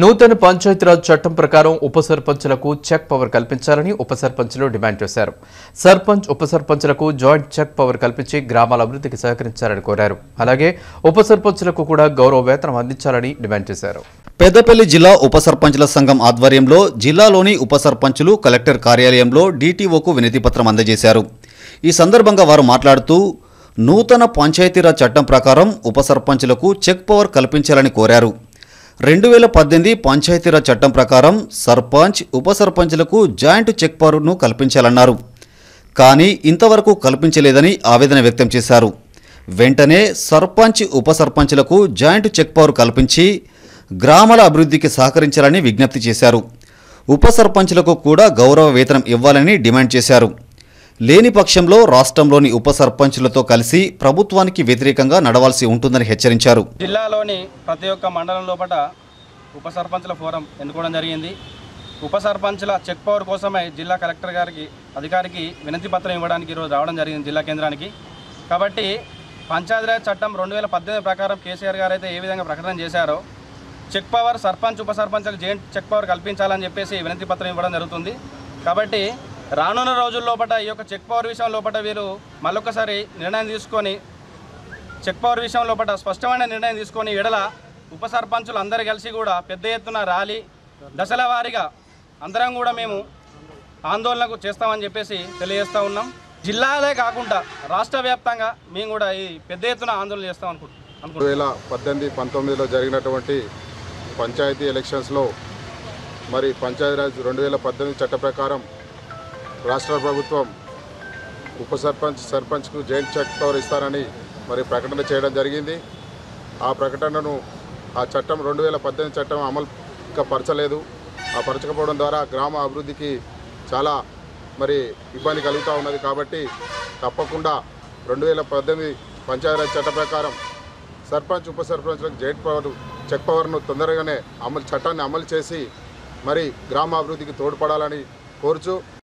నూతన పంచాయతీరాజ్ చట్టం ప్రకారం ఉప సర్పంచ్లకు చెక్ పవర్ కల్పించాలని ఉప సర్పంచ్లు డిమాండ్ చేశారు. సర్పంచ్ ఉప సర్పంచ్లకు జాయింట్ చెక్ పవర్ కల్పించి గ్రామాల అభివృద్ధికి సహకరించాలని కోరారు. అలాగే ఉప సర్పంచ్లకు కూడా గౌరవ వేతనం అందించాలని డిమాండ్ చేశారు. పెద్దపల్లి జిల్లా ఉప సర్పంచుల సంఘం ఆధ్వర్యంలో జిల్లాలోని ఉప సర్పంచులు కలెక్టర్ కార్యాలయంలో డీటీఓకు వినతిపత్రం అందజేశారు. ఈ సందర్భంగా వారు మాట్లాడుతూ నూతన పంచాయతీరాజ్ చట్టం ప్రకారం ఉప సర్పంచులకు చెక్ పవర్ కల్పించాలని కోరారు. రెండు వేల పద్దెనిమిది పంచాయతీరాజ్ చట్టం ప్రకారం సర్పంచ్ ఉప సర్పంచ్లకు జాయింట్ చెక్ పవర్ను కల్పించాలన్నారు. కానీ ఇంతవరకు కల్పించలేదని ఆవేదన వ్యక్తం చేశారు. వెంటనే సర్పంచ్ ఉప సర్పంచ్లకు జాయింట్ చెక్ పవర్ కల్పించి గ్రామాల అభివృద్ధికి సహకరించాలని విజ్ఞప్తి చేశారు. ఉప సర్పంచ్లకు కూడా గౌరవ వేతనం ఇవ్వాలని డిమాండ్ చేశారు. లేని పక్షంలో రాష్ట్రంలోని ఉప సర్పంచులతో కలిసి ప్రభుత్వానికి వ్యతిరేకంగా నడవాల్సి ఉంటుందని హెచ్చరించారు. జిల్లాలోని ప్రతి ఒక్క మండలం లోపల ఉప సర్పంచుల ఫోరం ఎన్నుకోవడం జరిగింది. ఉప సర్పంచుల చెక్ పవర్ కోసమై జిల్లా కలెక్టర్ గారికి అధికారికి వినతి పత్రం ఇవ్వడానికి ఈరోజు రావడం జరిగింది జిల్లా కేంద్రానికి. కాబట్టి పంచాయతీరాజ్ చట్టం రెండు వేల పద్దెనిమిది ప్రకారం కేసీఆర్ గారు అయితే ఏ విధంగా ప్రకటన చేశారో చెక్ పవర్ సర్పంచ్ ఉప సర్పంచ్లకు చెక్ పవర్ కల్పించాలని చెప్పేసి వినతి పత్రం ఇవ్వడం జరుగుతుంది. కాబట్టి రానున్న రోజుల లోపల ఈ యొక్క చెక్ పవర్ విషయం లోపల వీరు మరొకసారి నిర్ణయం తీసుకొని చెక్ పవర్ విషయం లోపల స్పష్టమైన నిర్ణయం తీసుకొని ఎడల ఉప సర్పంచులు అందరు కలిసి కూడా పెద్ద ఎత్తున ర్యాలీ దశల వారీగా అందరం కూడా మేము ఆందోళనకు చేస్తామని చెప్పేసి తెలియజేస్తూ ఉన్నాం. జిల్లాలే కాకుండా రాష్ట్ర వ్యాప్తంగా మేము కూడా ఈ పెద్ద ఎత్తున ఆందోళన చేస్తాం అనుకుంటున్నాం. రెండు వేల పద్దెనిమిది పంతొమ్మిదిలో జరిగినటువంటి పంచాయతీ ఎలక్షన్స్లో మరి పంచాయతీరాజ్ రెండు వేల పద్దెనిమిది చట్ట ప్రకారం రాష్ట్ర ప్రభుత్వం ఉప సర్పంచ్ సర్పంచ్కు జాయింట్ చెక్ పవర్ ఇస్తానని మరి ప్రకటన చేయడం జరిగింది. ఆ ప్రకటనను ఆ చట్టం రెండు వేల పద్దెనిమిది చట్టం అమలు ఇంకా పరచలేదు ఆ పరచకపోవడం ద్వారా గ్రామ అభివృద్ధికి చాలా మరి ఇబ్బంది కలుగుతూ ఉన్నది కాబట్టి తప్పకుండా రెండు వేల పద్దెనిమిది పంచాయతీరాజ్ చట్ట ప్రకారం సర్పంచ్ ఉప సర్పంచ్లకు జైట్ పవర్ చెక్ పవర్ను తొందరగానే అమలు చట్టాన్ని అమలు చేసి మరి గ్రామ అభివృద్ధికి తోడ్పడాలని కోరుచు